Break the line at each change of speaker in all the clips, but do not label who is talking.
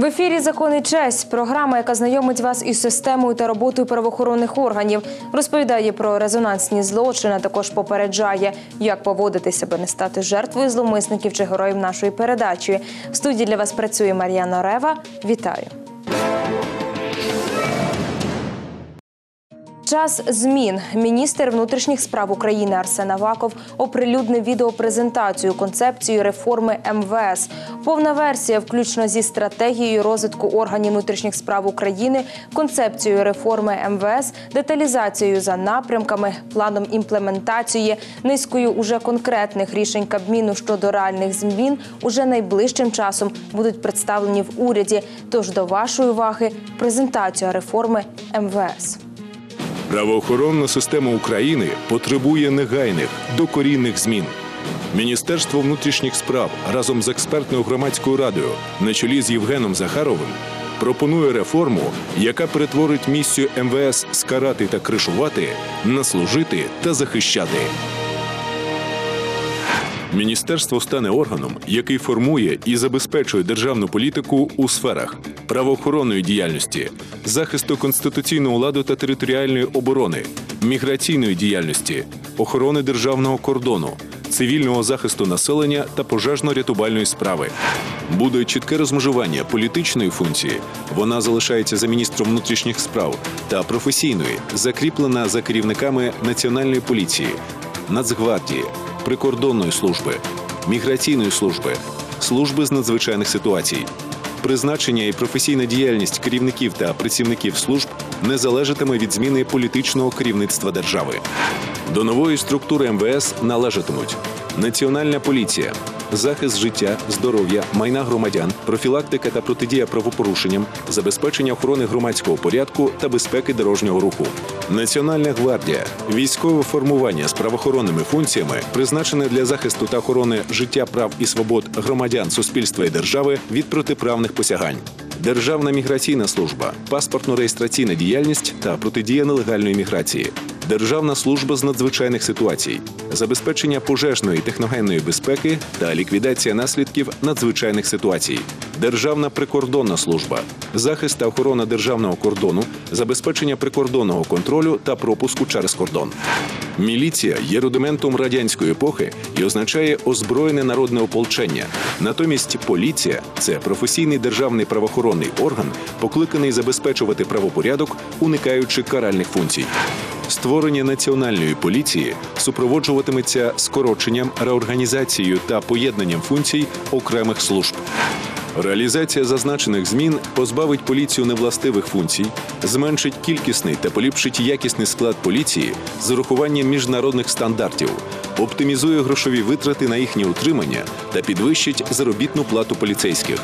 В ефірі «Закон і честь» – програма, яка знайомить вас із системою та роботою правоохоронних органів, розповідає про резонансні злочини, також попереджає, як поводити себе, не стати жертвою зловмисників чи героїв нашої передачі. В студії для вас працює Мар'яна Рева. Вітаю. Час змін. Міністр внутрішніх справ України Арсен Аваков оприлюднив відеопрезентацію концепції реформи МВС. Повна версія, включно зі стратегією розвитку органів внутрішніх справ України, концепцією реформи МВС, деталізацією за напрямками, планом імплементації, низкою уже конкретних рішень Кабміну щодо реальних змін уже найближчим часом будуть представлені в уряді. Тож до вашої уваги презентація реформи МВС.
Правоохоронна система України потребує негайних докорінних змін. Міністерство внутрішніх справ разом з експертною громадською радою на чолі з Євгеном Захаровим пропонує реформу, яка перетворить місію МВС скарати та кришувати на служити та захищати. Міністерство стане органом, який формує і забезпечує державну політику у сферах правоохоронної діяльності, захисту конституційного ладу та територіальної оборони, міграційної діяльності, охорони державного кордону, цивільного захисту населення та пожежно-рятувальної справи. Буде чітке розмежування політичної функції. Вона залишається за міністром внутрішніх справ та професійної, закріплена за керівниками національної поліції, Нацгвардії, прикордонної служби, міграційної служби, служби з надзвичайних ситуацій. Призначення і професійна діяльність керівників та працівників служб не залежатиме від зміни політичного керівництва держави. До нової структури МВС належатимуть Національна поліція, захист життя, здоров'я, майна громадян, профілактика та протидія правопорушенням, забезпечення охорони громадського порядку та безпеки дорожнього руху. Національна гвардія, військове формування з правоохоронними функціями, призначене для захисту та охорони життя, прав і свобод громадян, суспільства і держави від протиправних посягань. Державна міграційна служба, паспортно-реєстраційна діяльність та протидія нелегальної міграції. Державна служба з надзвичайних ситуацій, забезпечення пожежної техногенної безпеки та ліквідація наслідків надзвичайних ситуацій, Державна прикордонна служба, захист та охорона державного кордону, забезпечення прикордонного контролю та пропуску через кордон. Міліція є рудиментом радянської епохи і означає озброєне народне ополчення. Натомість поліція це професійний державний правоохоронний орган, покликаний забезпечувати правопорядок, уникаючи каральних функцій. Створення національної поліції супроводжуватиметься скороченням, реорганізацією та поєднанням функцій окремих служб. Реалізація зазначених змін позбавить поліцію невластивих функцій, зменшить кількісний та поліпшить якісний склад поліції з урахуванням міжнародних стандартів, оптимізує грошові витрати на їхнє утримання та підвищить заробітну плату поліцейських.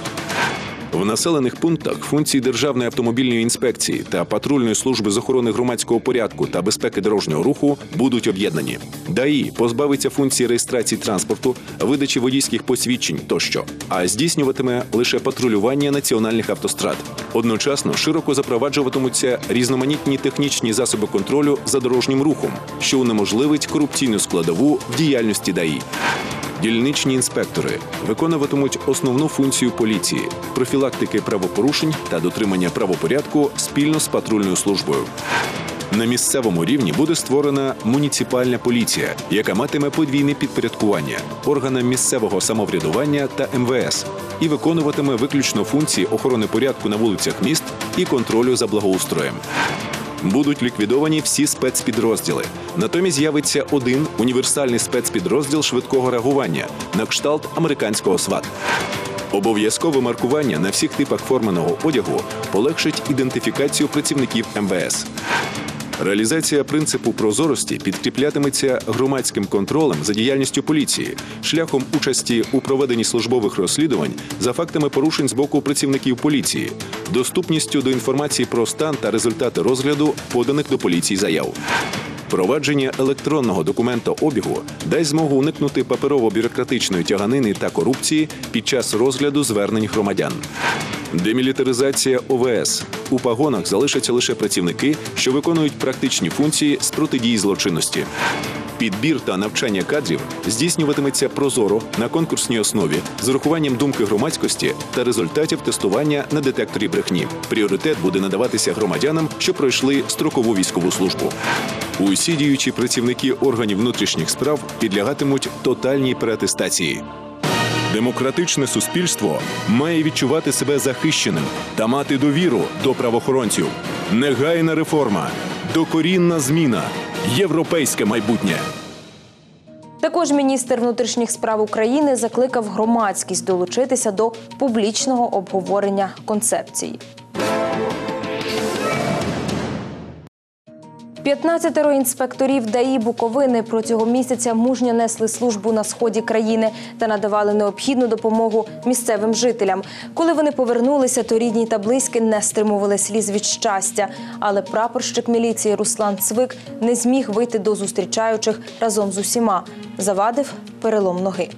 В населених пунктах функції Державної автомобільної інспекції та патрульної служби з охорони громадського порядку та безпеки дорожнього руху будуть об'єднані. ДАІ позбавиться функції реєстрації транспорту, видачі водійських посвідчень тощо, а здійснюватиме лише патрулювання національних автострад. Одночасно широко запроваджуватимуться різноманітні технічні засоби контролю за дорожнім рухом, що унеможливить корупційну складову в діяльності ДАІ. Дільничні інспектори виконуватимуть основну функцію поліції профілактики правопорушень та дотримання правопорядку спільно з патрульною службою. На місцевому рівні буде створена муніципальна поліція, яка матиме подвійне підпорядкування органам місцевого самоврядування та МВС і виконуватиме виключно функції охорони порядку на вулицях міст і контролю за благоустроєм. Будуть ліквідовані всі спецпідрозділи. Натомість з'явиться один універсальний спецпідрозділ швидкого реагування на кшталт американського СВАТ. Обов'язкове маркування на всіх типах форменого одягу полегшить ідентифікацію працівників МВС. Реалізація принципу прозорості підкріплятиметься громадським контролем за діяльністю поліції, шляхом участі у проведенні службових розслідувань за фактами порушень з боку працівників поліції, доступністю до інформації про стан та результати розгляду поданих до поліції заяв. Впровадження електронного документообігу дасть змогу уникнути паперово-бюрократичної тяганини та корупції під час розгляду звернень громадян. Демілітаризація ОВС у пагонах залишаться лише працівники, що виконують практичні функції з протидії злочинності. Підбір та навчання кадрів здійснюватиметься прозоро на конкурсній основі з урахуванням думки громадськості та результатів тестування на детекторі брехні. Пріоритет буде надаватися громадянам, що пройшли строкову військову службу. Усі діючі працівники органів внутрішніх справ підлягатимуть тотальній переатестації. Демократичне суспільство має відчувати себе захищеним та мати довіру до правоохоронців. Негайна реформа, докорінна зміна, європейське майбутнє.
Також міністр внутрішніх справ України закликав громадськість долучитися до публічного обговорення концепції. 15 інспекторів ДАІ Буковини протягом місяця мужньо несли службу на сході країни та надавали необхідну допомогу місцевим жителям. Коли вони повернулися, то рідні та близькі не стримували сліз від щастя. Але прапорщик міліції Руслан Цвик не зміг вийти до зустрічаючих разом з усіма. Завадив перелом ноги.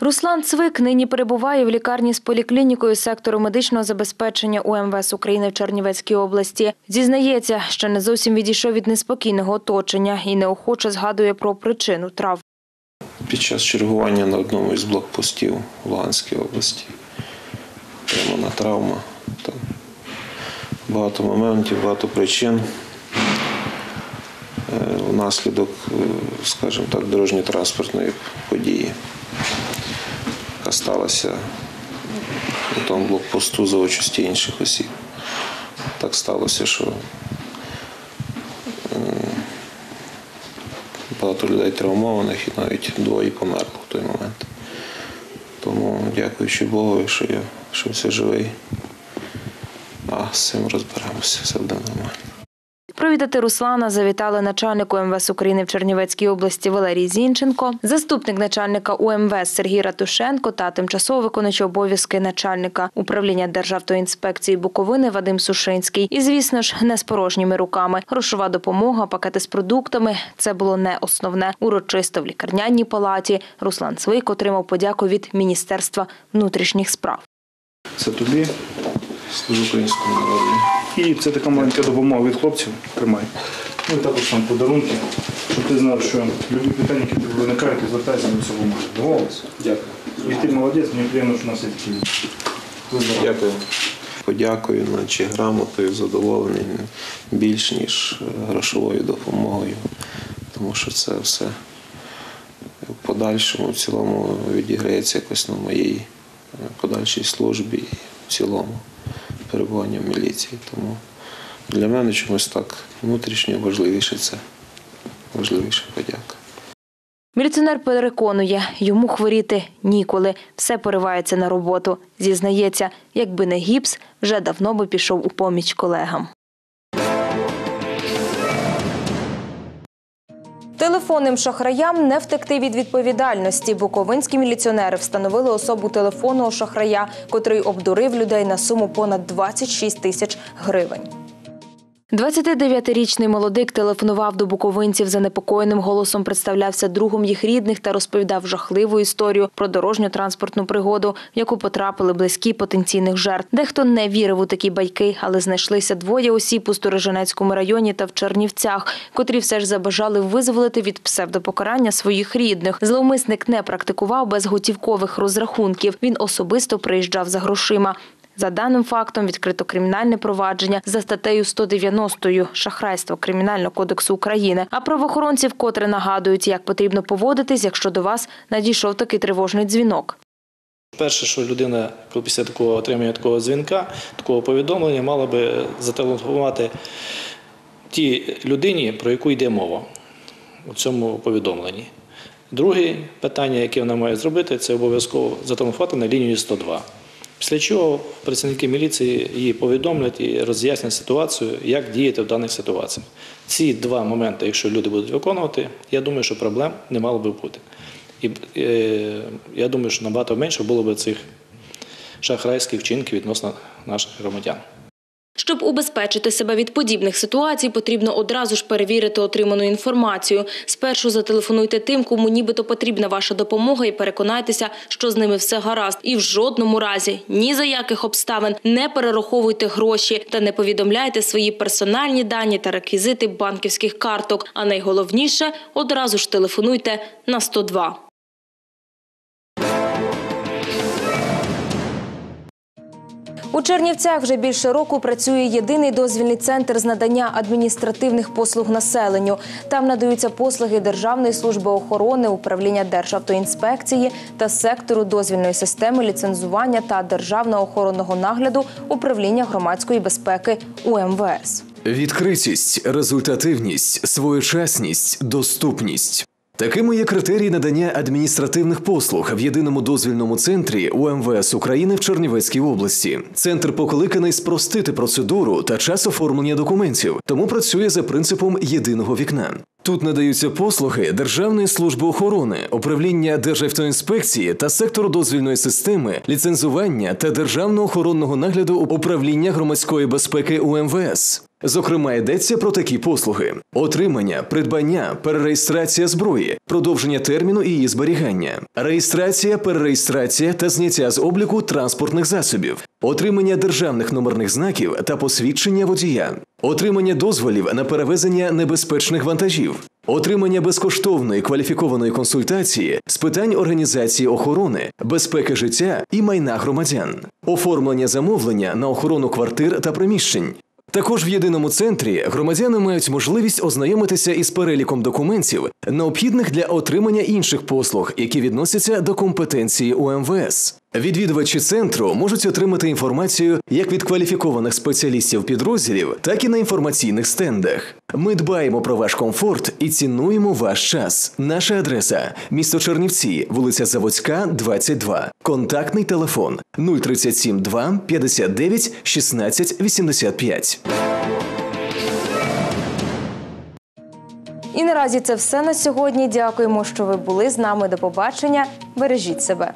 Руслан Цвик нині перебуває в лікарні з поліклінікою сектору медичного забезпечення УМВС України в Чернівецькій області. Зізнається, що не зовсім відійшов від неспокійного оточення і неохоче згадує про причину травм.
Під час чергування на одному із блокпостів в Луганській області отримана травма. Там багато моментів, багато причин. Е, Внаслідок, е, скажімо так, дорожньо-транспортної події, яка сталася на тому блокпосту за участі інших осіб. Так сталося, що багато людей травмованих і навіть двоє померло в той момент. Тому дякуючи Богу, що я що все живий. А з цим розберемося, все буде нормально.
Провідати Руслана завітали начальник УМВС України в Чернівецькій області Валерій Зінченко, заступник начальника УМВС Сергій Ратушенко та тимчасово виконуючий обов'язки начальника управління Державтоінспекції Буковини Вадим Сушинський. І, звісно ж, не з порожніми руками. Грошова допомога, пакети з продуктами це було не основне. Урочисто в лікарняній палаті Руслан Цвик отримав подяку від Міністерства внутрішніх справ.
Це тобі.
Служу українському народу.
І це така маленька допомога від хлопців. Тримай. Ну і також там подарунки, щоб ти знав, що любі питання, які тобі виникають, звертайся до цього можеш. Домовилися?
Дякую.
І ти молодець, мені приємно, що у нас є такі люди.
Дякую. Подякою, наче грамотою задоволений більш ніж е, грошовою допомогою, тому що це все в подальшому в цілому відіграється якось на моїй е, подальшій службі в цілому перебування в міліції. Тому для мене чомусь так внутрішньо важливіше це. Важливіше подяка.
Міліціонер переконує, йому хворіти ніколи. Все поривається на роботу. Зізнається, якби не гіпс, вже давно би пішов у поміч колегам. Телефонним шахраям не втекти від відповідальності. Буковинські міліціонери встановили особу телефонного шахрая, котрий обдурив людей на суму понад 26 тисяч гривень. 29-річний молодик телефонував до буковинців занепокоєним голосом представлявся другом їх рідних та розповідав жахливу історію про дорожньо-транспортну пригоду, в яку потрапили близькі потенційних жертв. Дехто не вірив у такі байки, але знайшлися двоє осіб у Сторожинецькому районі та в Чернівцях, котрі все ж забажали визволити від псевдопокарання своїх рідних. Зловмисник не практикував безготівкових розрахунків. Він особисто приїжджав за грошима. За даним фактом відкрито кримінальне провадження за статтею 190 шахрайство Кримінального кодексу України. А правоохоронці вкотре нагадують, як потрібно поводитись, якщо до вас надійшов такий тривожний дзвінок.
Перше, що людина після такого отримання такого дзвінка, такого повідомлення, мала би зателефонувати тій людині, про яку йде мова у цьому повідомленні. Друге питання, яке вона має зробити, це обов'язково зателефонувати на лінію 102. Після чого працівники міліції її повідомлять і роз'яснять ситуацію, як діяти в даних ситуаціях. Ці два моменти, якщо люди будуть виконувати, я думаю, що проблем не мало би бути. І е, я думаю, що набагато менше було б цих шахрайських вчинків відносно наших громадян.
Щоб убезпечити себе від подібних ситуацій, потрібно одразу ж перевірити отриману інформацію. Спершу зателефонуйте тим, кому нібито потрібна ваша допомога, і переконайтеся, що з ними все гаразд. І в жодному разі ні за яких обставин не перераховуйте гроші та не повідомляйте свої персональні дані та реквізити банківських карток. А найголовніше одразу ж телефонуйте на 102. У Чернівцях вже більше року працює єдиний дозвільний центр з надання адміністративних послуг населенню. Там надаються послуги Державної служби охорони, управління Державтоінспекції та сектору дозвільної системи ліцензування та державного охоронного нагляду управління громадської безпеки УМВС.
Відкритість, результативність, своєчасність, доступність. Такими є критерії надання адміністративних послуг в єдиному дозвільному центрі УМВС України в Чернівецькій області. Центр покликаний спростити процедуру та час оформлення документів, тому працює за принципом єдиного вікна. Тут надаються послуги Державної служби охорони, управління Державтоінспекції та сектору дозвільної системи, ліцензування та державного охоронного нагляду управління громадської безпеки УМВС. Зокрема, йдеться про такі послуги: отримання, придбання, перереєстрація зброї, продовження терміну її зберігання, реєстрація, перереєстрація та зняття з обліку транспортних засобів, отримання державних номерних знаків та посвідчення водія, отримання дозволів на перевезення небезпечних вантажів. Отримання безкоштовної кваліфікованої консультації з питань організації охорони, безпеки життя і майна громадян, оформлення замовлення на охорону квартир та приміщень, також в єдиному центрі громадяни мають можливість ознайомитися із переліком документів, необхідних для отримання інших послуг, які відносяться до компетенції УМВС. Відвідувачі центру можуть отримати інформацію як від кваліфікованих спеціалістів підрозділів, так і на інформаційних стендах. Ми дбаємо про ваш комфорт і цінуємо ваш час. Наша адреса місто Чернівці, вулиця Заводська, 22. Контактний телефон 037 2 59 16 85.
І наразі це все на сьогодні. Дякуємо, що ви були з нами. До побачення. Бережіть себе.